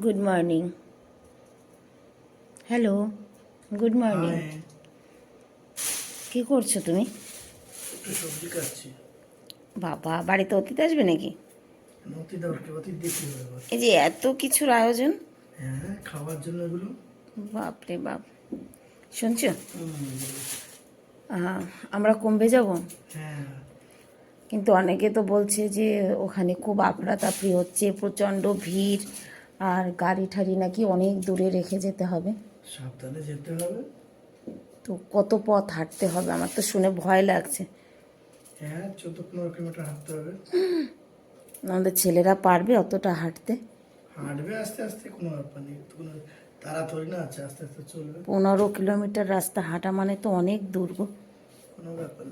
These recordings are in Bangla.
Good morning hello good morning কি করছ তুমি? সবজি কাটছি বাবা বাড়িতে অতীত আসবে নাকি? এই যে এত কিছুর আয়োজন? হ্যাঁ খাওয়ার জন্য এগুলো। বাপরে বাপ। শুনছো? আমরা কমবে যাব? হ্যাঁ। কিন্তু অনেকে তো বলছে যে ওখানে খুব আপড়াতাপড়ি হচ্ছে প্রচণ্ড ভিড়। আর গাড়ি ঠাড়ি নাকি অনেক দূরে রেখে যেতে হবে। সাবধানে যেতে হবে। তো কত পথ হাঁটতে হবে? আমার তো শুনে ভয় লাগছে। হ্যাঁ চোদ্দ পনেরো কিলোমিটার হাঁটতে হবে। আমাদের ছেলেরা পারবে অতটা হাঁটতে? হাঁটবে আস্তে আস্তে কোনো ব্যাপার নেই। কোনো তাড়াতাড়ি না আছে আস্তে আস্তে চলবে। পনেরো কিলোমিটার রাস্তা হাঁটা মানে তো অনেক দূর গো। কোনো ব্যাপার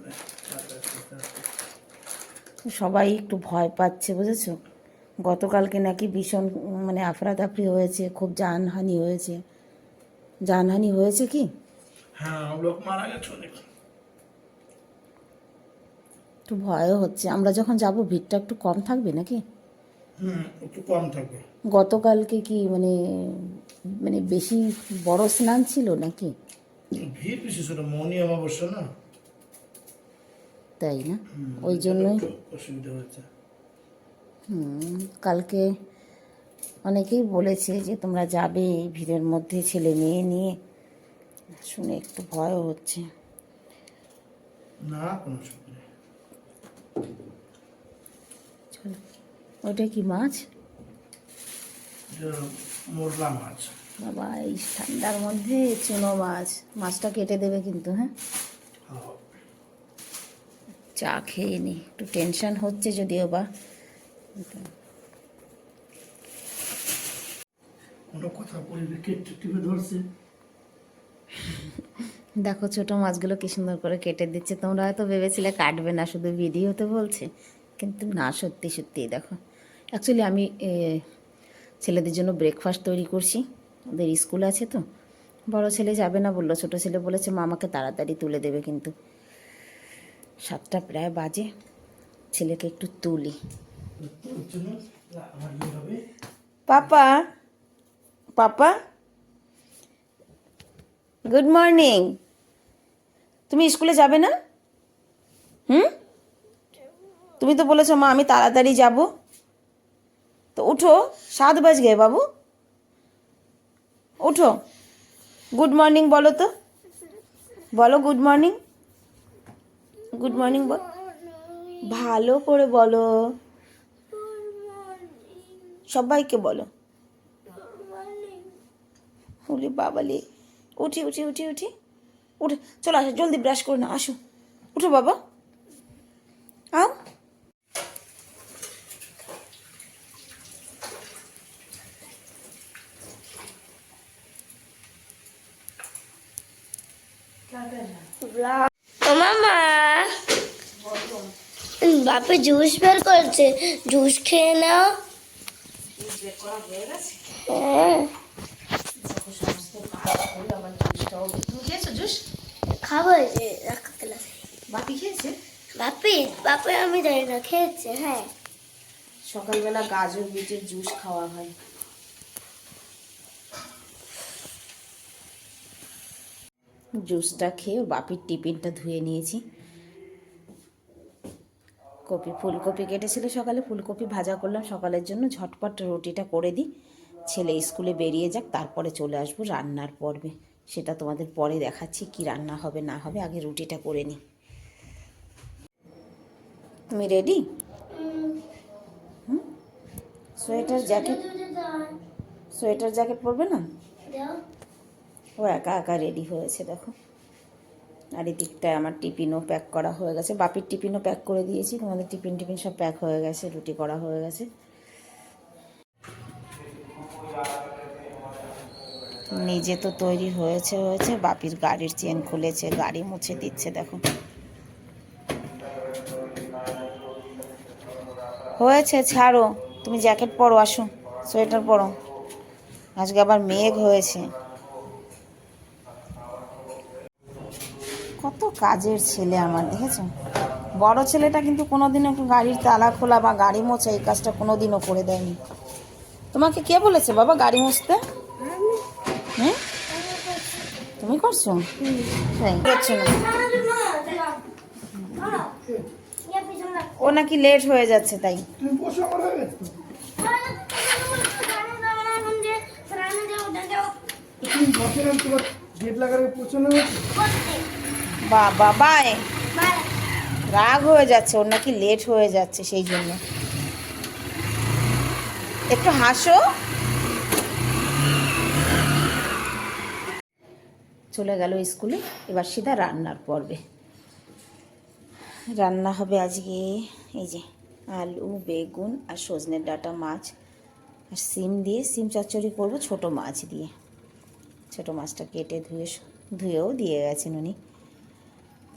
আস্তে। সবাই একটু ভয় পাচ্ছে বুঝেছ? গতকালকে নাকি ভীষণ মানে আফরাতাফরি হয়েছে খুব জানহানি হয়েছে। জানহানি হয়েছে কি? হ্যাঁ লোক মারা গেছে একটু ভয়ও হচ্ছে। আমরা যখন যাব ভিড়টা একটু কম থাকবে নাকি? একটু কম থাকবে। গতকালকে কি মানে মানে বেশি বড় স্নান ছিল নাকি? ভিড় বেশি ছিল মনি অমাবস্যা না? তাই না? ওই জন্যই অসুবিধা হয়েছে। হুম, কালকে অনেকেই বলেছে যে তোমরা যাবে এই ভিড়ের মধ্যে ছেলে মেয়ে নিয়ে। শুনে একটু ভয়ও হচ্ছে। না কোনো চলো ওইটা কি মাছ? মোরলা মাছ। বাবা এই ঠান্ডার মধ্যে চুনো মাছ। মাছটা কেটে দেবে কিন্তু হ্যাঁ? হ্যাঁ। চা খেয়ে নি একটু টেনশন হচ্ছে যদিও বা। দেখো ছোট মাছগুলো কি সুন্দর করে কেটে দিচ্ছে। তোমরা হয়তো ভেবেছিলে কাটবে না, শুধু ভিডিওতে বলছে। কিন্তু না, সত্যি সত্যি দেখো। অ্যাকচুয়ালি আমি ছেলেদের জন্য ব্রেকফাস্ট তৈরি করছি। ওদের স্কুল আছে তো। বড় ছেলে যাবে না বলল, ছোট ছেলে বলেছে, মা আমাকে তাড়াতাড়ি তুলে দেবে কিন্তু। সাতটা প্রায় বাজে। ছেলেকে একটু তুলি। পাপা? পাপা? গুড মর্নিং তুমি স্কুলে যাবে না? হুম? তুমি তো বলেছ, মা, আমি তাড়াতাড়ি যাব। তো উঠো, সাত বাজ গে বাবু। উঠো। গুড মর্নিং বলো তো। বলো গুড মর্নিং গুড মর্নিং বল। ভালো করে বলো। সবাইকে বলো। ওরে বাবালে। উঠি উঠি উঠি উঠি। উঠে চলো আসো জলদি ব্রাশ করে না আসো। উঠো বাবা। আও। মামা। বাপে জুস বের করছে। জুস খেয়ে নাও। হ্যাঁ তুমি খেয়েছো জুস খাব যে রাখো গ্লাসে বাপি খেয়েছে? বাপি বাপি আমি জানি না খেয়েছে হ্যাঁ। সকালবেলা গাজর বিটের জুস খাওয়া হয়। জুসটা খেয়ে বাপির টিফিনটা ধুয়ে নিয়েছি। কপি ফুলকপি কেটেছিল সকালে ফুলকপি ভাজা করলাম সকালের জন্য ঝটপট রুটিটা করে দিই। ছেলে স্কুলে বেরিয়ে যাক তারপরে চলে আসব রান্নার পর্বে। সেটা তোমাদের পরে দেখাচ্ছি কি রান্না হবে না হবে আগে রুটিটা করে নিই। তুমি ready sweater jacket? Sweater jacket পরবে না? ও একা একা রেডি হয়েছে দেখো। আর এদিকটায় আমার টিফিনও প্যাক করা হয়ে গেছে। বাপির টিফিনও প্যাক করে দিয়েছি, তোমাদের টিফিন টিফিন সব প্যাক হয়ে গেছে, রুটি করা হয়ে গেছে। নিজে তো তৈরি হয়েছে হয়েছে, বাপির গাড়ির চেন খুলেছে, গাড়ি মুছে দিচ্ছে, দেখো। হয়েছে, ছাড়ো। তুমি জ্যাকেট পরো, আসো সোয়েটার পরো। আজকে আবার মেঘ হয়েছে কত কাজের ছেলে আমার দেখেছ বড় ছেলেটা কিন্তু কোনোদিনও একটু গাড়ির তালা খোলা বা গাড়ি মোছা এই কাজটা কোনোদিনও করে দেয়নি। তোমাকে কে বলেছে বাবা গাড়ি মুছতে? হ্যাঁ তুমি করছ? তাই করছ না। ও নাকি লেট হয়ে যাচ্ছে তাই। হয়ে বাবা রাগ হয়ে যাচ্ছে ওর নাকি লেট হয়ে যাচ্ছে সেই জন্য। একটু হাসো। চলে গেল স্কুলে এবার সিধা রান্নার পর্বে। রান্না হবে আজকে এই যে আলু বেগুন আর সজনের ডাঁটা মাছ। আর সিম দিয়ে সিম চচ্চড়ি করব ছোট মাছ দিয়ে। ছোট মাছটা কেটে ধুয়ে ধুয়েও দিয়ে গেছেন উনি।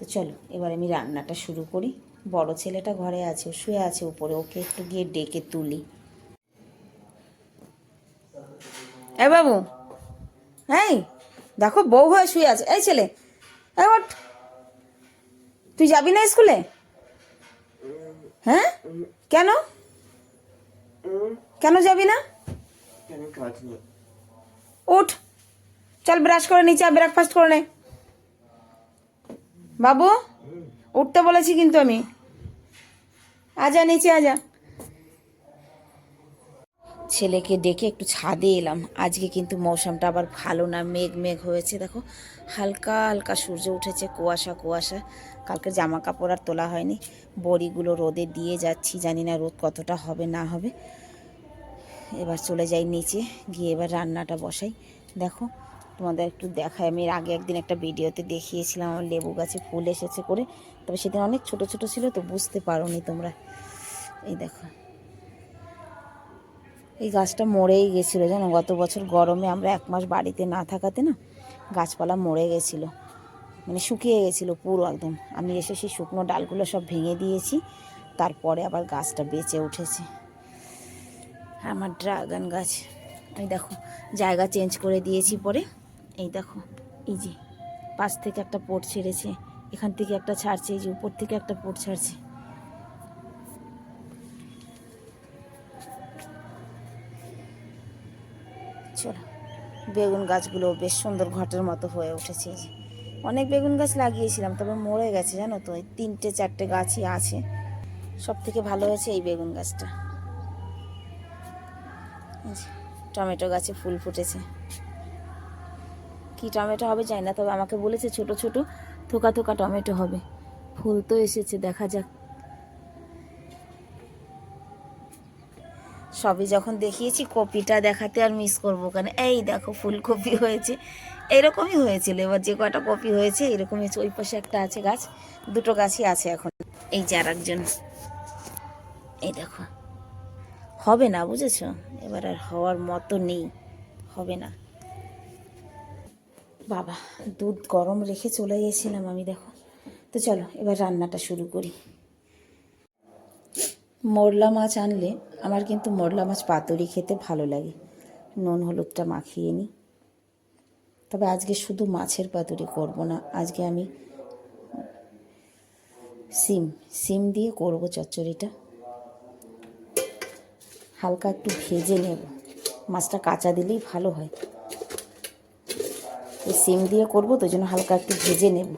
তো চলো এবার আমি রান্নাটা শুরু করি। বড় ছেলেটা ঘরে আছে শুয়ে আছে উপরে ওকে একটু গিয়ে ডেকে তুলি। এ বাবু এই দেখো বউ হয়ে শুয়ে আছে। এই ছেলে ওঠ। তুই যাবি না স্কুলে? হ্যাঁ? কেন? কেন যাবি না? উঠ চল ব্রাশ করে নিচে ব্রেকফাস্ট করে নে। বাবু, উঠতে বলেছি কিন্তু আমি। আজা, নিচে আজা। ছেলেকে ডেকে একটু ছাদে এলাম। আজকে কিন্তু মৌসুমটা আবার ভালো না, মেঘ মেঘ হয়েছে, দেখো। হালকা হালকা সূর্য উঠেছে, কুয়াশা কুয়াশা। কালকে জামা কাপড় আর তোলা হয়নি। বড়িগুলো রোদে দিয়ে যাচ্ছি, জানি না রোদ কতটা হবে, না হবে। এবার চলে যাই নিচে, গিয়ে এবার রান্নাটা বসাই। দেখো তোমাদের একটু দেখাই। আমি এর আগে একদিন একটা ভিডিওতে দেখিয়েছিলাম, আমার লেবু গাছে ফুল এসেছে করে। তবে সেদিন অনেক ছোট ছোট ছিল তো বুঝতে পারোনি তোমরা। এই দেখো। এই গাছটা মরেই গেছিল জানো? গত বছর গরমে আমরা এক মাস বাড়িতে না থাকাতে না গাছপালা মরে গেছিল। মানে শুকিয়ে গেছিল পুরো একদম। আমি এসে সেই শুকনো ডালগুলো সব ভেঙে দিয়েছি, তারপরে আবার গাছটা বেঁচে উঠেছে। আমার ড্রাগন গাছ। এই দেখো, জায়গা চেঞ্জ করে দিয়েছি পরে। এই দেখো, এই যে, পাশ থেকে একটা পোট ছেড়েছে, এখান থেকে একটা ছাড়ছে, এই যে উপর থেকে একটা পোট ছাড়ছে। চলো, বেগুন গাছগুলো বেশ সুন্দর ঘটের মতো হয়ে উঠেছে, এই যে। অনেক বেগুন গাছ লাগিয়েছিলাম, তবে মরে গেছে, জানো তো, এই তিনটে চারটে গাছই আছে। সব থেকে ভালো হয়েছে এই বেগুন গাছটা। টমেটো গাছে ফুল ফুটেছে। কি টমেটো হবে জানি না, তবে আমাকে বলেছে ছোট ছোট থোকা থোকা টমেটো হবে। ফুল তো এসেছে, দেখা যাক। সবই যখন দেখিয়েছি, কপিটা দেখাতে আর মিস করব কেন? এই দেখো, ফুলকপি হয়েছে। এরকমই হয়েছিল, এবার যে কটা কপি হয়েছে, এরকমই। ওই পাশে একটা আছে গাছ, দুটো গাছই আছে এখন। এই যার একজন এই দেখো। হবে না, বুঝেছ? এবার আর হওয়ার মতো নেই। হবে না। বাবা, দুধ গরম রেখে চলে গেছিলাম আমি, দেখো। তো চলো, এবার রান্নাটা শুরু করি। মোরলা মাছ আনলে আমার কিন্তু মোরলা মাছ পাতুরি খেতে ভালো লাগে। নুন হলুদটা মাখিয়ে নিই তবে আজকে শুধু মাছের পাতুরি করব না, আজকে আমি সিম সিম দিয়ে করব চচ্চড়িটা। হালকা একটু ভেজে নেব। মাছটা কাঁচা দিলেই ভালো হয়। এই সিম দিয়ে করব, তো জন্য হালকা একটু ভেজে নেব।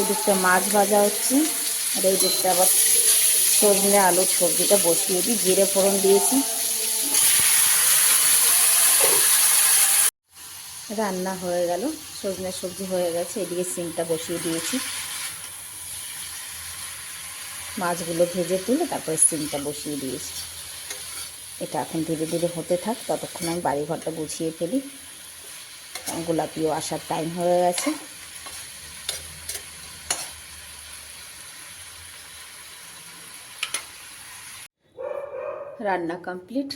এদিকটা মাছ ভাজা হচ্ছে, আর এই দিকটা আবার সজনে আলুর সবজিটা বসিয়ে দিই, জিরে ফোড়ন দিয়েছি। রান্না হয়ে গেল, সজনে সবজি হয়ে গেছে, এদিকে সিমটা বসিয়ে দিয়েছি। মাছগুলো ভেজে তুলে তারপরে সিমটা বসিয়ে দিয়েছি। এটা এখন ধীরে ধীরে হতে থাক, ততক্ষণ আমি বাড়ি ঘরটা গুছিয়ে ফেলি। গোলাপিও আসার টাইম হয়ে গেছে। রান্না কমপ্লিট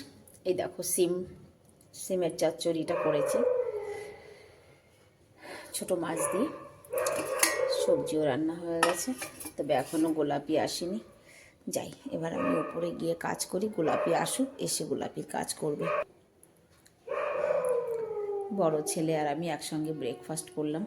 এই দেখো সিম, সিমের চচ্চড়িটা করেছি। ছোট মাছ দিয়ে। সবজিও রান্না হয়ে গেছে। তবে এখনও গোলাপি আসেনি। যাই, এবার আমি ওপরে গিয়ে কাজ করি, গোলাপি আসুক, এসে গোলাপির কাজ করবে। বড় ছেলে আর আমি একসঙ্গে ব্রেকফাস্ট করলাম।